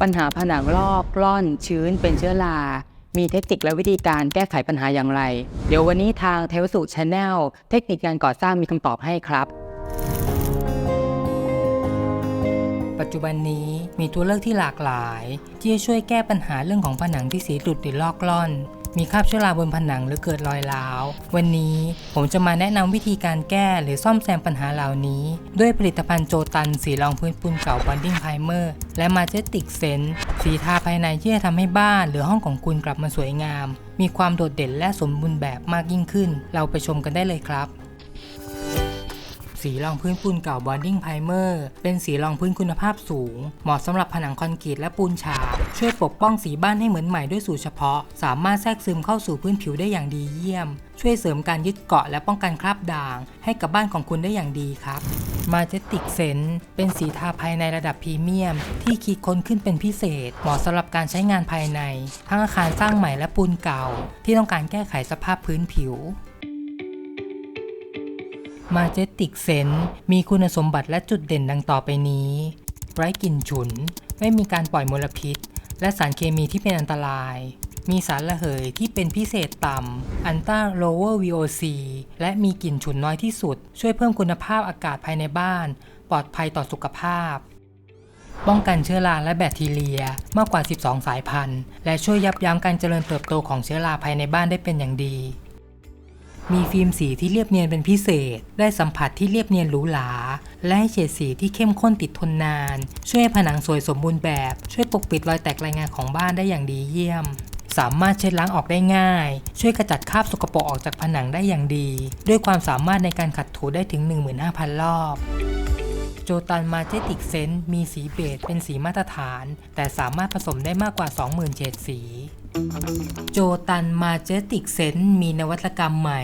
ปัญหาผนังลอกล่อนชื้นเป็นเชื้อรา มีเทคนิคและวิธีการแก้ไขปัญหาอย่างไร เดี๋ยววันนี้ทางเทวสุชาแนลเทคนิคการก่อสร้างมีคำตอบให้ครับ ปัจจุบันนี้มีตัวเลือกที่หลากหลาย ที่จะช่วยแก้ปัญหาเรื่องของผนังที่สีหลุดหรือลอกล่อน มีคราบเชื้อราบนผนังหรือเกิดรอยร้าว วันนี้ผมจะมาแนะนำวิธีการแก้หรือซ่อมแซมปัญหาเหล่านี้ ด้วยผลิตภัณฑ์โจตัน สีรองพื้นปูนเก่าบอนดิ้งไพรเมอร์และมาเจติกเซนสีทาภายในที่จะทำให้บ้านหรือห้องของคุณกลับมาสวยงาม มีความโดดเด่นและสมบูรณ์แบบมากยิ่งขึ้น เราไปชมกันได้เลยครับ สีรองพื้นปูนเก่า Bonding Primer เป็นสีรองพื้นคุณภาพสูง เหมาะสำหรับผนังคอนกรีตและปูนฉาบช่วยปกป้องสีบ้านให้เหมือนใหม่ด้วยสูตรเฉพาะ สามารถแทรกซึมเข้าสู่พื้นผิวได้อย่างดีเยี่ยม ช่วยเสริมการยึดเกาะและป้องกันคราบด่าง ให้กับบ้านของคุณได้อย่างดีครับ Majestic Sense เป็นสีทาภายในระดับพรีเมียม ที่คิดค้นขึ้นเป็นพิเศษ เหมาะสำหรับการใช้งานภายใน ทั้งอาคารสร้างใหม่และปูนเก่า ที่ต้องการแก้ไขสภาพพื้นผิว Majestic s e n s มีคุณสมบัติและจุดเด่นดังต่อไปนี้ไร้กลิ่นฉุน ไม่มีการปล่อยมลพิษ และสารเคมีที่เป็นอันตราย มีสารระเหยที่เป็นพิเศษต่ำอันต้า lower VOC และมีกลิ่นฉุนน้อยที่สุด ช่วยเพิ่มคุณภาพอากาศภายในบ้าน ปลอดภัยต่อสุขภาพ ป้องกันเชื้อราและแบคทีเรียมากกว่า 12 สายพันธุ์ และช่วยยับยั้งการเจริญเติบโตของเชื้อราภายในบ้านได้เป็นอย่างดี มีฟิล์มสีที่เรียบเนียนเป็นพิเศษ ได้สัมผัสที่เรียบเนียนหรูหรา และให้เฉดสีที่เข้มข้นติดทนนาน ช่วยให้ผนังสวยสมบูรณ์แบบ ช่วยปกปิดรอยแตกรายงานของบ้านได้อย่างดีเยี่ยม สามารถเช็ดล้างออกได้ง่าย ช่วยกระจัดคราบสกปรกออกจากผนังได้อย่างดี ด้วยความสามารถในการขัดถูได้ถึง 15,000 รอบ จตันมาเจติกเซนมีสีเบจเป็นสีมาตรฐาน แต่สามารถผสมได้มากกว่า 20,000เฉดสี โจตันมาเจติกเซนมีนวัตกรรมใหม่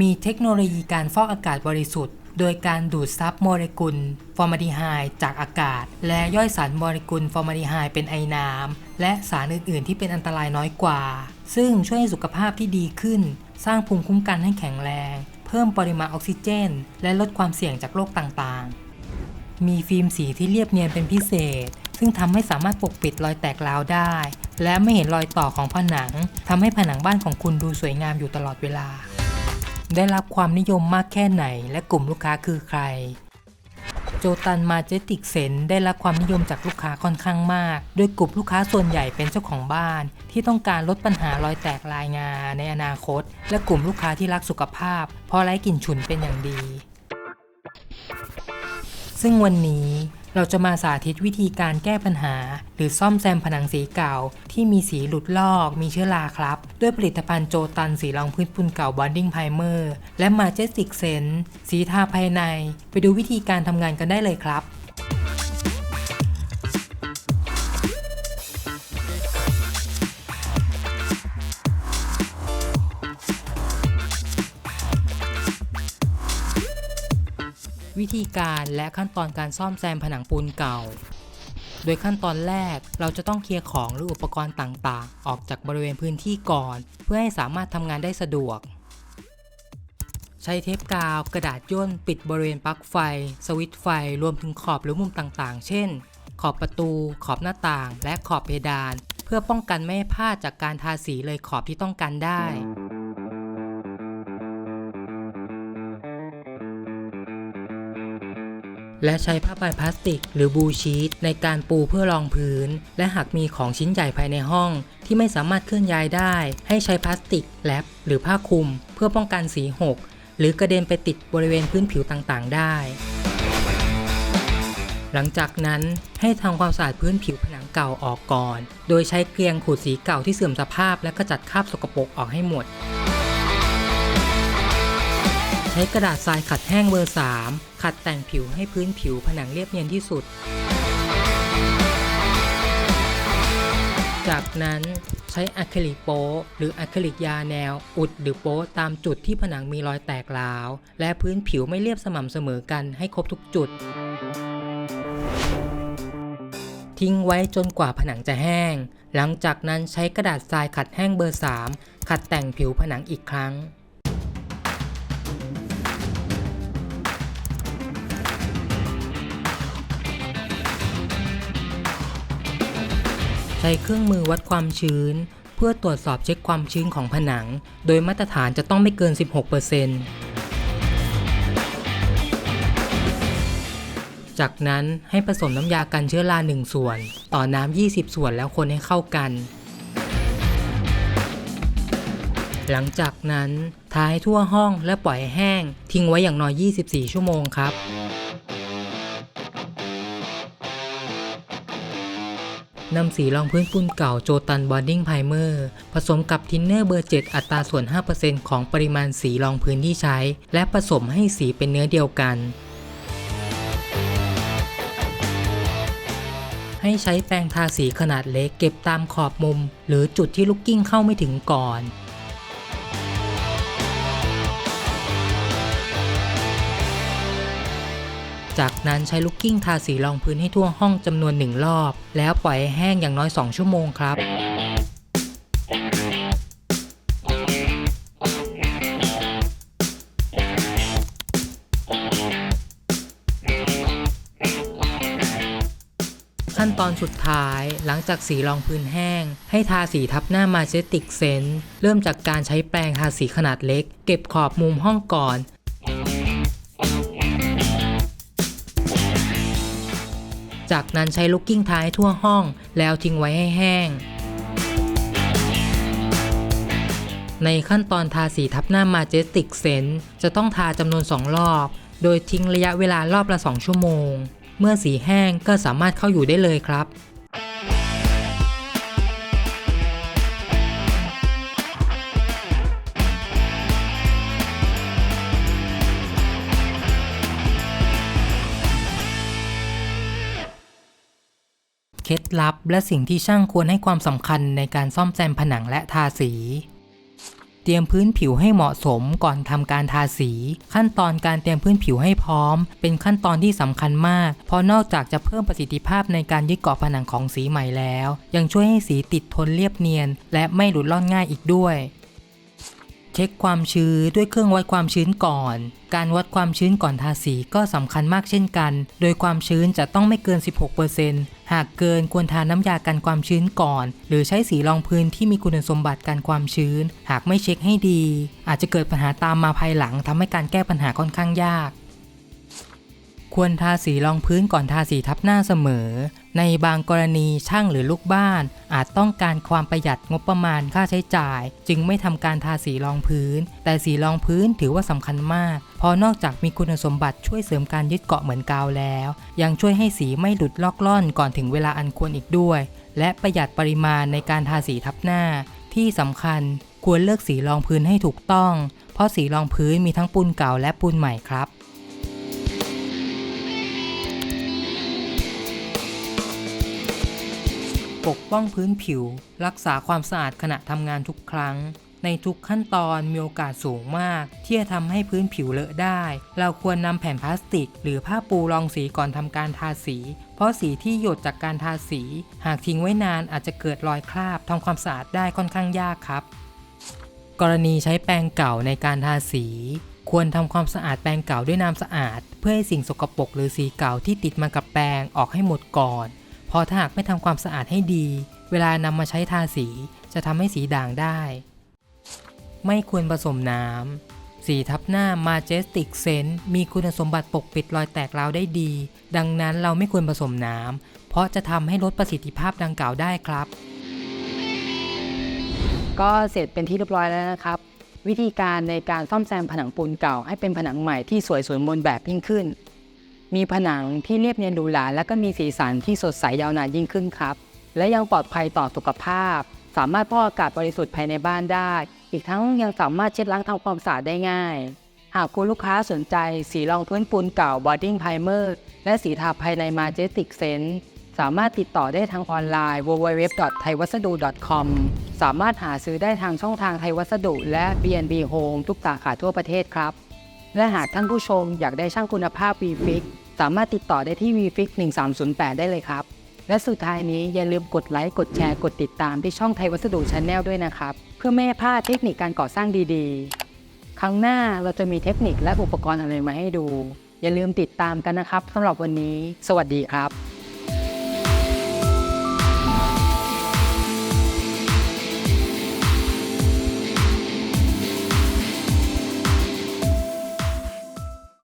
มีเทคโนโลยีการฟอกอากาศบริสุทธิ์ โดยการดูดซับโมเลกุล ฟอร์มาดีไฮด์จากอากาศ และย่อยสารโมเลกุลฟอร์มาดีไฮด์เป็นไอน้ำและสารอื่น ๆ ที่เป็นอันตรายน้อยกว่า ซึ่งช่วยให้สุขภาพที่ดีขึ้น สร้างภูมิคุ้มกันให้แข็งแรง เพิ่มปริมาณออกซิเจน และลดความเสี่ยงจากโรคต่าง ๆ มีฟิล์มสีที่เรียบเนียนเป็นพิเศษ ซึ่งทำให้สามารถปกปิดรอยแตกร้าวได้ และไม่เห็นรอยต่อของผนังทำให้ผนังบ้านของคุณดูสวยงามอยู่ตลอดเวลา ได้รับความนิยมมากแค่ไหน และกลุ่มลูกค้าคือใคร โจตันมาเจติกเซนได้รับความนิยมจากลูกค้าค่อนข้างมาก โดยกลุ่มลูกค้าส่วนใหญ่เป็นเจ้าของบ้าน ที่ต้องการลดปัญหารอยแตกลายงาในอนาคต และกลุ่มลูกค้าที่รักสุขภาพ เพราะไร้กลิ่นฉุนเป็นอย่างดี ซึ่งวันนี้เราจะมาสาธิตวิธีการแก้ปัญหา หรือซ่อมแซมผนังสีเก่า ที่มีสีหลุดลอก มีเชื้อราครับ ด้วยผลิตภัณฑ์โจตันสีรองพื้นปูนเก่า Bonding Primer และ Majestic Sense สีทาภายใน ไปดูวิธีการทำงานกันได้เลยครับ วิธีการและขั้นตอนการซ่อมแซมผนังปูนเก่า โดยขั้นตอนแรกเราจะต้องเคลียร์ของหรืออุปกรณ์ต่างๆ ออกจากบริเวณพื้นที่ก่อน เพื่อให้สามารถทำงานได้สะดวก ใช้เทปกาวกระดาษย่นปิดบริเวณปลั๊กไฟ สวิตช์ไฟ รวมถึงขอบหรือมุมต่างๆ เช่น ขอบประตู ขอบหน้าต่าง และขอบเพดาน เพื่อป้องกันไม่ให้พลาดจากการทาสีเลยขอบที่ต้องการได้ และใช้ผ้าใบพลาสติก หรือบูชีตในการปูเพื่อรองพื้น และหากมีของชิ้นใหญ่ภายในห้อง ที่ไม่สามารถเคลื่อนย้ายได้ ให้ใช้พลาสติกแรปหรือผ้าคลุม เพื่อป้องกันสีหก หรือกระเด็นไปติดบริเวณพื้นผิวต่างๆ ได้ หลังจากนั้นให้ทำความสะอาดพื้นผิวผนังเก่าออกก่อน โดยใช้เกลียงขูดสีเก่าที่เสื่อมสภาพและกระจัดคราบสกปรกออกให้หมด ช้กระดาษทรายขัดแห้งเบอร์ 3 ขัดแต่งผิวให้พื้นผิวผนังเรียบเนียนที่สุด จากนั้นใช้อะคริลิกโป๊หรืออะคริลิกยาแนว อุดหรือโป๊ตามจุดที่ผนังมีรอยแตกร้าว และพื้นผิวไม่เรียบสม่ำเสมอกันให้ครบทุกจุด ทิ้งไว้จนกว่าผนังจะแห้ง หลังจากนั้นใช้กระดาษทรายขัดแห้งเบอร์ 3 ขัดแต่งผิวผนังอีกครั้ง ช้เครื่องมือวัดความชื้น เพื่อตรวจสอบเช็คความชื้นของผนัง โดยมาตรฐานจะต้องไม่เกิน 16%จากนั้นให้ผสมน้ำยากันเชื้อรา 1 ส่วน ต่อน้ำ 20 ส่วนแล้วคนให้เข้ากัน หลังจากนั้นทาให้ทั่วห้องและปล่อยให้แห้ง ทิ้งไว้อย่างน้อย 24 ชั่วโมงครับ นำสีรองพื้นปูนเก่าโจตันบอดดิ้งไพรเมอร์ผสมกับทินเนอร์เบอร์ 7 อัตราส่วน 5%ของปริมาณสีรองพื้นที่ใช้ และผสมให้สีเป็นเนื้อเดียวกัน ให้ใช้แปรงทาสีขนาดเล็กเก็บตามขอบมุม หรือจุดที่ลูกกิ้งเข้าไม่ถึงก่อน จากนั้นใช้ลูกกิ้งทาสีรองพื้นให้ทั่วห้องจำนวนหนึ่งรอบ แล้วปล่อยให้แห้งอย่างน้อย 2 ชั่วโมงครับขั้นตอนสุดท้ายหลังจากสีรองพื้นแห้ง ให้ทาสีทับหน้ามาเจติกเซนเริ่มจากการใช้แปรงทาสีขนาดเล็ก เก็บขอบมุมห้องก่อน จากนั้นใช้ลูกกิ้งทาให้ทั่วห้อง แล้วทิ้งไว้ให้แห้ง ในขั้นตอนทาสีทับหน้ามาเจติกเซนจะต้องทาจำนวน 2 รอบ โดยทิ้งระยะเวลารอบละ 2 ชั่วโมง เมื่อสีแห้งก็สามารถเข้าอยู่ได้เลยครับ เคล็ดลับ และสิ่งที่ช่างควรให้ความสำคัญในการซ่อมแซมผนังและทาสี เตรียมพื้นผิวให้เหมาะสมก่อนทำการทาสี ขั้นตอนการเตรียมพื้นผิวให้พร้อม เป็นขั้นตอนที่สำคัญมาก เพราะนอกจากจะเพิ่มประสิทธิภาพในการยึดเกาะผนังของสีใหม่แล้ว ยังช่วยให้สีติดทนเรียบเนียน และไม่หลุดล่อนง่ายอีกด้วยเช็คความชื้นด้วยเครื่องวัดความชื้นก่อน การวัดความชื้นก่อนทาสีก็สำคัญมากเช่นกัน โดยความชื้นจะต้องไม่เกิน 16% หากเกินควรทาน้ำยากันความชื้นก่อน หรือใช้สีรองพื้นที่มีคุณสมบัติกันความชื้น หากไม่เช็คให้ดี อาจจะเกิดปัญหาตามมาภายหลังทำให้การแก้ปัญหาค่อนข้างยาก ควรทาสีรองพื้นก่อนทาสีทับหน้าเสมอ ในบางกรณีช่างหรือลูกบ้าน อาจต้องการความประหยัดงบประมาณค่าใช้จ่าย จึงไม่ทำการทาสีรองพื้น แต่สีรองพื้นถือว่าสำคัญมาก ราะนอกจากมีคุณสมบัติช่วยเสริมการยึดเกาะเหมือนกาวแล้ว ยังช่วยให้สีไม่หลุดลอกล่อนก่อนถึงเวลาอันควรอีกด้วย และประหยัดปริมาณในการทาสีทับหน้า ที่สำคัญควรเลือกสีรองพื้นให้ถูกต้อง เพราะสีรองพื้นมีทั้งปูนเก่าและปูนใหม่ครับปกป้องพื้นผิว รักษาความสะอาดขณะทำงานทุกครั้ง ในทุกขั้นตอนมีโอกาสสูงมาก ที่จะทำให้พื้นผิวเลอะได้ เราควรนำแผ่นพลาสติก หรือผ้าปูรองสีก่อนทำการทาสี เพราะสีที่หยดจากการทาสี หากทิ้งไว้นานอาจจะเกิดรอยคราบทำความสะอาดได้ค่อนข้างยากครับ กรณีใช้แปรงเก่าในการทาสี ควรทำความสะอาดแปรงเก่าด้วยน้ำสะอาด เพื่อให้สิ่งสกปรกหรือสีเก่าที่ติดมากับแปรงออกให้หมดก่อนเพราะถ้าหากไม่ทำความสะอาดให้ดี เวลานำมาใช้ทาสีจะทำให้สีด่างได้ ไม่ควรผสมน้ำสีทับหน้า Majestic Scent มีคุณสมบัติปกปิดรอยแตกร้าวได้ดี ดังนั้นเราไม่ควรผสมน้ำ เพราะจะทำให้ลดประสิทธิภาพดังกล่าวได้ครับ ก็เสร็จเป็นที่เรียบร้อยแล้วนะครับ วิธีการในการซ่อมแซมผนังปูนเก่า ให้เป็นผนังใหม่ที่สวยสวยมนแบบยิ่งขึ้น มีผนังที่เรียบเนียนหรูหราและก็มีสีสันที่สดใสยาวนานยิ่งขึ้นครับ และยังปลอดภัยต่อสุขภาพ สามารถฟออากาศบริสุทธิ์ภายในบ้านได้ อีกทั้งยังสามารถเช็ดล้างทำความสะอาดได้ง่าย หากคุณลูกค้าสนใจสีรองพื้นปูนเก่า Boarding Primer และสีทาภายใน Majestic Sense สามารถติดต่อได้ทางออนไลน์ www.thaiwassadu.com สามารถหาซื้อได้ทางช่องทางไทยวัสดุ และ B&B Home ทุกสาขาทั่วประเทศครับ และหากท่านผู้ชมอยากได้ช่างคุณภาพ VFix สามารถติดต่อได้ที่ VFix 1308 ได้เลยครับ และสุดท้ายนี้อย่าลืมกดไลค์ กดแชร์ กดติดตามที่ช่องไทยวัสดุชาแนลด้วยนะครับ เพื่อไม่ให้พลาดเทคนิคการก่อสร้างดีๆ ครั้งหน้าเราจะมีเทคนิคและอุปกรณ์อะไรมาให้ดู อย่าลืมติดตามกันนะครับสำหรับวันนี้ สวัสดีครับ